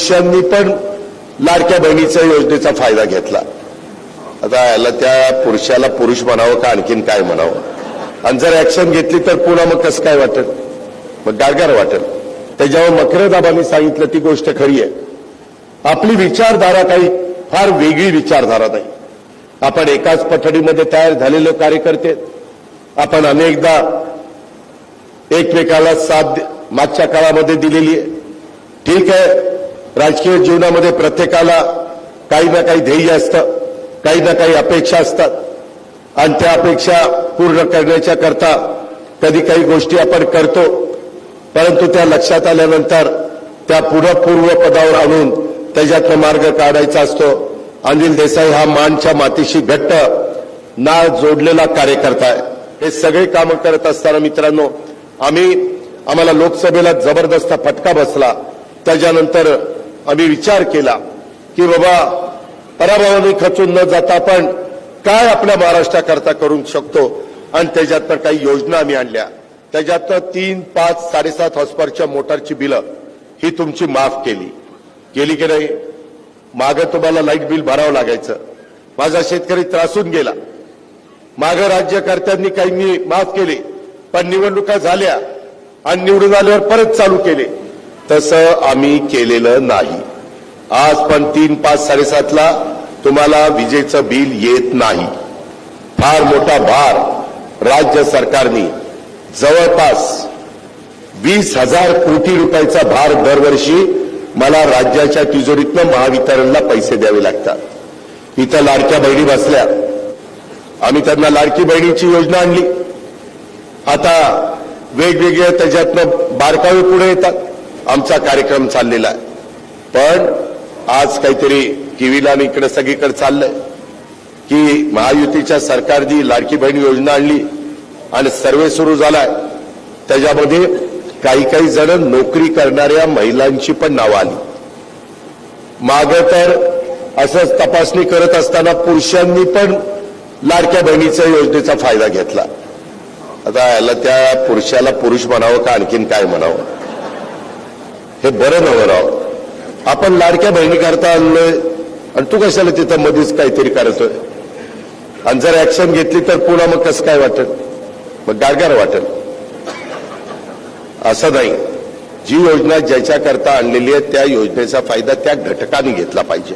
पुरुषांनी पण लाडक्या बहिणीच्या योजनेचा फायदा घेतला. आता याला त्या पुरुषाला पुरुष म्हणावं का आणखीन काय म्हणावं? आणि जर ऍक्शन घेतली तर पुन्हा मग कसं काय वाटेल? मग गारगार वाटेल. त्याच्यावर मकरदाबांनी सांगितलं ती गोष्ट खरी आहे. आपली विचारधारा काही फार वेगळी विचारधारा नाही. आपण एकाच पठडीमध्ये तयार झालेले कार्यकर्ते. आपण अनेकदा एकमेकाला साथ मागच्या काळामध्ये दिलेली आहे. ठीक आहे राजकीय जीवनामध्ये प्रत्येकाला काही ना काही ध्येय असतं काही ना काही अपेक्षा असतात. आणि त्या अपेक्षा पूर्ण करण्याच्या करता कधी काही गोष्टी आपण करतो परंतु त्या लक्षात आल्यानंतर त्या पुढं पूर्व पदावर आणून त्याच्यातनं मार्ग काढायचा असतो. अनिल देसाई हा मानच्या मातीशी घट्ट ना जोडलेला कार्यकर्ता आहे. हे सगळे कामं करत असताना मित्रांनो आम्ही आम्हाला लोकसभेला जबरदस्त फटका बसला. त्याच्यानंतर आम्ही विचार केला की बाबा पराभवाने खचून न जाता आपण काय आपल्या महाराष्ट्राकरता करू शकतो? आणि त्याच्यातनं काही योजना आम्ही आणल्या. त्याच्यातनं तीन पाच साडेसात हॉस्पॉरच्या मोटारची बिलं ही तुमची माफ केली. केली की नाही? मागं तुम्हाला लाइट बिल भरावं लागायचं. माझा शेतकरी त्रासून गेला. मागं राज्यकर्त्यांनी काहींनी माफ केले पण निवडणुका झाल्या आणि निवडून आल्यावर परत चालू केले. तसं आम्ही केलेलं नाही. आज पण तीन पाच साडेसातला तुम्हाला विजेचं बिल येत नाही. फार मोठा भार राज्य सरकारने. जवळपास वीस हजार कोटी रुपयाचा भार दरवर्षी मला राज्याच्या तिजोरीतनं महावितरणला पैसे द्यावे लागतात. इथं लाडक्या बहिणी बसल्या. आम्ही त्यांना लाडकी बहिणीची योजना आणली. आता वेगवेगळ्या त्याच्यातनं बारकावे पुढे येतात. आमचा कार्यक्रम चाललेला आहे. पण आज काहीतरी टीव्हीला आणि इकडे सगळीकडे चाललंय की महायुतीच्या सरकारनी लाडकी बहीण योजना आणली आणि सर्वे सुरू झालाय त्याच्यामध्ये काही काही जण नोकरी करणाऱ्या महिलांची पण नावं आली. माग तर असंच तपासणी करत असताना पुरुषांनी पण लाडक्या बहिणीच्या योजनेचा फायदा घेतला. आता याला त्या पुरुषाला पुरुष म्हणावं का आणखीन काय म्हणावं? हे बरं नवं राव आपण लाडक्या बहिणी करता आणलोय आणि तू कशाला तिथं मध्येच काहीतरी करतोय? आणि जर ऍक्शन घेतली तर पुन्हा मग कसं काय वाटेल? मग गारगार वाटेल. असं नाही. जी योजना ज्याच्याकरता आणलेली आहे त्या योजनेचा फायदा त्या घटकाने घेतला पाहिजे.